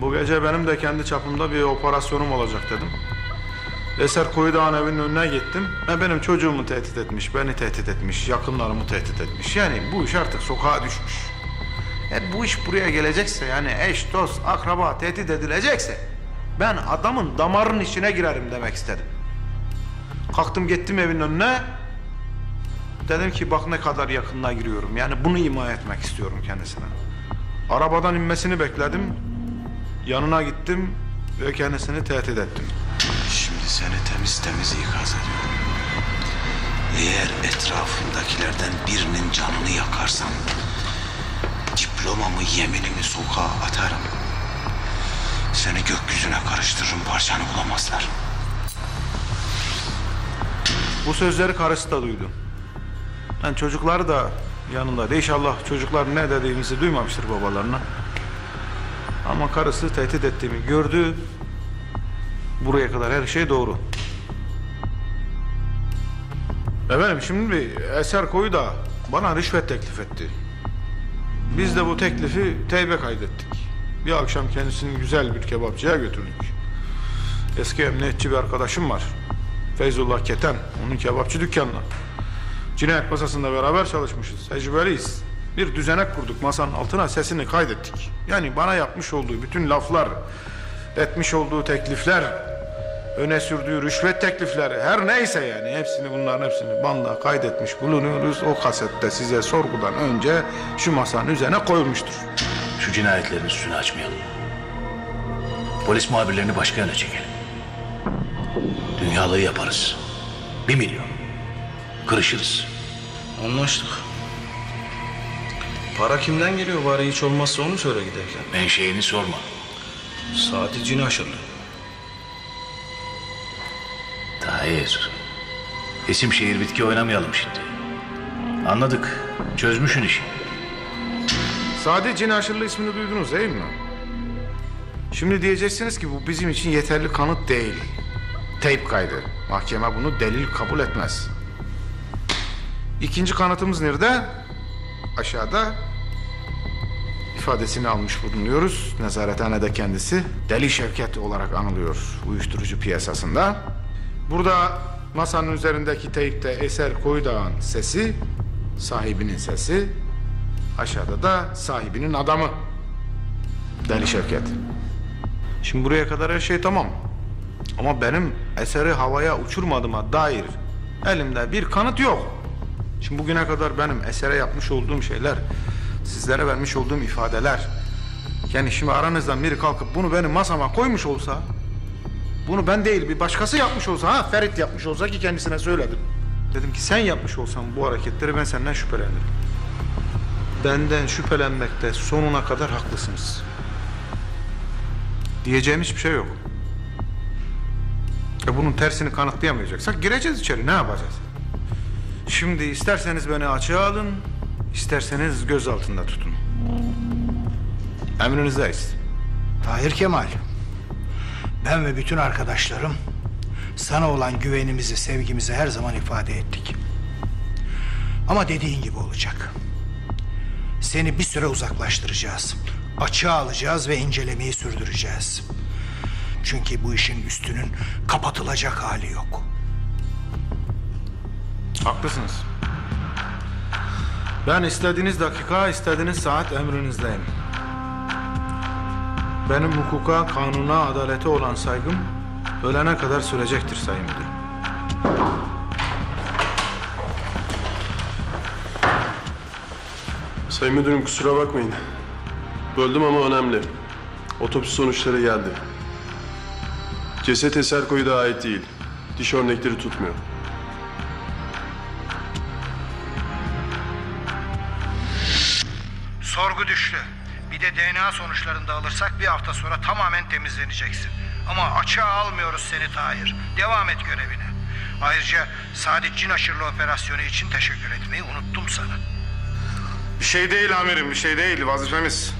Bu gece benim de kendi çapımda bir operasyonum olacak dedim. Eser Koyudağ'ın evinin önüne gittim. Ve benim çocuğumu tehdit etmiş, beni tehdit etmiş, yakınlarımı tehdit etmiş. Yani bu iş artık sokağa düşmüş. E bu iş buraya gelecekse yani eş, dost, akraba tehdit edilecekse ben adamın damarının içine girerim demek istedim. Kalktım gittim evin önüne. Dedim ki bak ne kadar yakınına giriyorum. Yani bunu ima etmek istiyorum kendisine. Arabadan inmesini bekledim. Yanına gittim ve kendisini tehdit ettim. Şimdi seni temiz temiz ikaz ediyorum. Eğer etrafındakilerden birinin canını yakarsan... ...diplomamı yeminimi sokağa atarım. Seni gökyüzüne karıştırırım parçanı bulamazlar. Bu sözleri karısı da duydu. Yani çocukları da yanında. İnşallah çocuklar ne dediğimizi duymamıştır babalarına. Ama karısı tehdit ettiğimi gördü. Buraya kadar her şey doğru. Efendim şimdi bir eser koyu da bana rüşvet teklif etti. Biz de bu teklifi teybe kaydettik. Bir akşam kendisini güzel bir kebapçıya götürdük. Eski emniyetçi bir arkadaşım var. Feyzullah Keten, onun kebapçı dükkanına. Cinayet masasında beraber çalışmışız, tecrübeliyiz. Bir düzenek kurduk masanın altına sesini kaydettik. Yani bana yapmış olduğu bütün laflar, etmiş olduğu teklifler, öne sürdüğü rüşvet teklifleri her neyse yani hepsini bunların hepsini banda kaydetmiş bulunuyoruz. O kasette size sorgudan önce şu masanın üzerine koyulmuştur. Şu cinayetlerin üstünü açmayalım. Polis muhabirlerini başka yöne çekelim. Dünyalığı yaparız. Bir milyon. Kırışırız. Anlaştık. Para kimden geliyor bari hiç olmazsa onu söyle giderken. Menşeini sorma. Saati cini aşırdı. Tahir. İsim şehir bitki oynamayalım şimdi. Anladık. Çözmüşün işi. Sadi Cinaşırlı ismini duydunuz değil mi? Şimdi diyeceksiniz ki bu bizim için yeterli kanıt değil. Teyp kaydı. Mahkeme bunu delil kabul etmez. İkinci kanıtımız nerede? Aşağıda ifadesini almış bulunuyoruz. Nezarethanede kendisi Deli Şevket olarak anılıyor uyuşturucu piyasasında. Burada masanın üzerindeki teypte Eser Koydağ'ın sesi, sahibinin sesi, Aşağıda da sahibinin adamı. Deli Şevket. Şimdi buraya kadar her şey tamam. Ama benim eseri havaya uçurmadığıma dair elimde bir kanıt yok. Şimdi bugüne kadar benim esere yapmış olduğum şeyler, sizlere vermiş olduğum ifadeler. Yani şimdi aranızdan biri kalkıp bunu benim masama koymuş olsa, bunu ben değil bir başkası yapmış olsa, ha Ferit yapmış olsa ki kendisine söyledim. Dedim ki sen yapmış olsan bu hareketleri ben senden şüphelenirim. Benden şüphelenmekte sonuna kadar haklısınız. Diyeceğim hiçbir şey yok. E bunun tersini kanıtlayamayacaksak gireceğiz içeri ne yapacağız? Şimdi isterseniz beni açığa alın, isterseniz göz altında tutun. Emrinizdeyiz. Tahir Kemal, ben ve bütün arkadaşlarım sana olan güvenimizi, sevgimizi her zaman ifade ettik. Ama dediğin gibi olacak. Seni bir süre uzaklaştıracağız. Açığa alacağız ve incelemeyi sürdüreceğiz. Çünkü bu işin üstünün kapatılacak hali yok. Haklısınız. Ben istediğiniz dakika, istediğiniz saat emrinizdeyim. Benim hukuka, kanuna, adalete olan saygım ölene kadar sürecektir Sayın Müdürüm. Sayın Müdürüm kusura bakmayın. Böldüm ama önemli. Otopsi sonuçları geldi. Ceset eser koyuda ait değil. Diş örnekleri tutmuyor. Düştü. Bir de DNA sonuçlarını da alırsak bir hafta sonra tamamen temizleneceksin. Ama açığa almıyoruz seni Tahir. Devam et görevine. Ayrıca Saadet Cinaşırlı operasyonu için teşekkür etmeyi unuttum sana. Bir şey değil amirim, bir şey değil. Vazifemiz.